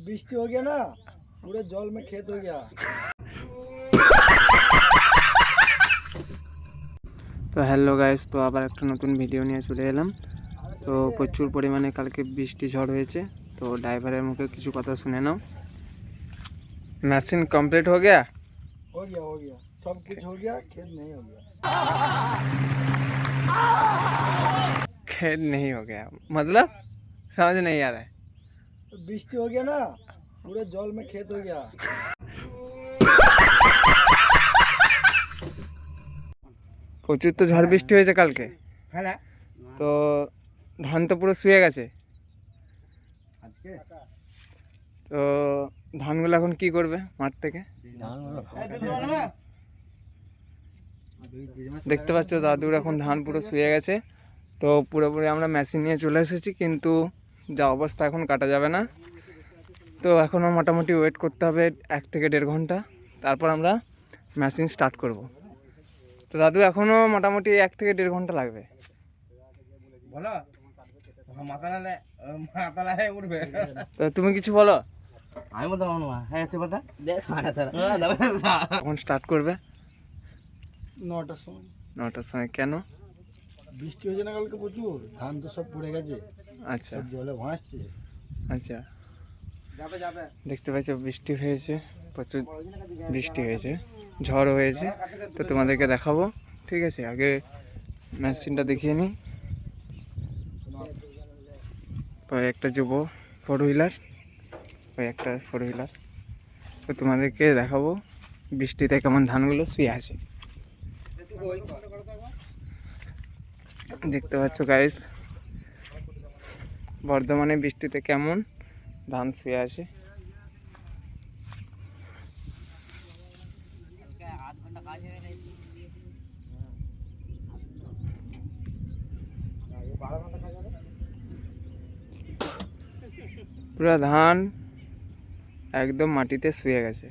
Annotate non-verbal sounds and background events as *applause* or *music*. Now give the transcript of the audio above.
बृष्टि हो गया ना पूरे जल में खेत हो गया *laughs* তো হ্যালো গাইস তো আবার একটা নতুন ভিডিও নিয়ে চলে এলাম তো প্রচুর পরিমাণে কালকে বৃষ্টি ঝড় হয়েছে তো ড্রাইভারের মুখে কিছু কথা শুনে নাও মেশিন কমপ্লিট हो गया हो गया हो गया सब कुछ हो गया खेत नहीं हो गया खेत नहीं हो गया मतलब समझ नहीं आ रहा है बृष्टि हो गया ना पूरे जल में खेत हो गया প্রচুর তো ঝড় বৃষ্টি হয়েছে কালকে তো ধান তো পুরো শুয়ে গেছে তো ধানগুলো এখন কি করবে মাঠ থেকে দেখতে পাচ্ছ দাদুর এখন ধান পুরো শুয়ে গেছে তো পুরোপুরি আমরা মেশিন নিয়ে চলে এসেছি কিন্তু যা অবস্থা এখন কাটা যাবে না। তো এখনও মোটামুটি ওয়েট করতে হবে এক থেকে দেড় ঘণ্টা। তারপর আমরা মেশিন স্টার্ট করব। তো দাদু এখনও মোটামুটি এক থেকে দেড় ঘণ্টা লাগবে। বলো? তো তুমি কিছু বলো? আমি বলতে পারব না হ্যাঁ বলতে। কখন স্টার্ট করবে? নটার সময়। নটার সময় কেন? বৃষ্টি হয়েছে না কালকে প্রচুর? ধান তো সব পড়ে গেছে। আচ্ছা। জলে ভাসছে। আচ্ছা। যাবে যাবে। দেখতে পাচ্ছ বৃষ্টি হয়েছে প্রচুর বৃষ্টি হয়েছে ঝড় হয়েছে তো তোমাদেরকে দেখাবো ঠিক আছে? আগে মেশিনটা দেখিয়ে নিই ওই একটা যুব ফোর হুইলার ওই একটা ফোর হুইলার তো তোমাদেরকে দেখাবো বৃষ্টিতে কেমন ধানগুলো শুয়ে আছে। দেখতে পাচ্ছ গাইস বর্ধমানে বৃষ্টিতে কেমন? ধান শুয়ে আছে। পুরা ধান একদম মাটিতে শুয়ে গেছে।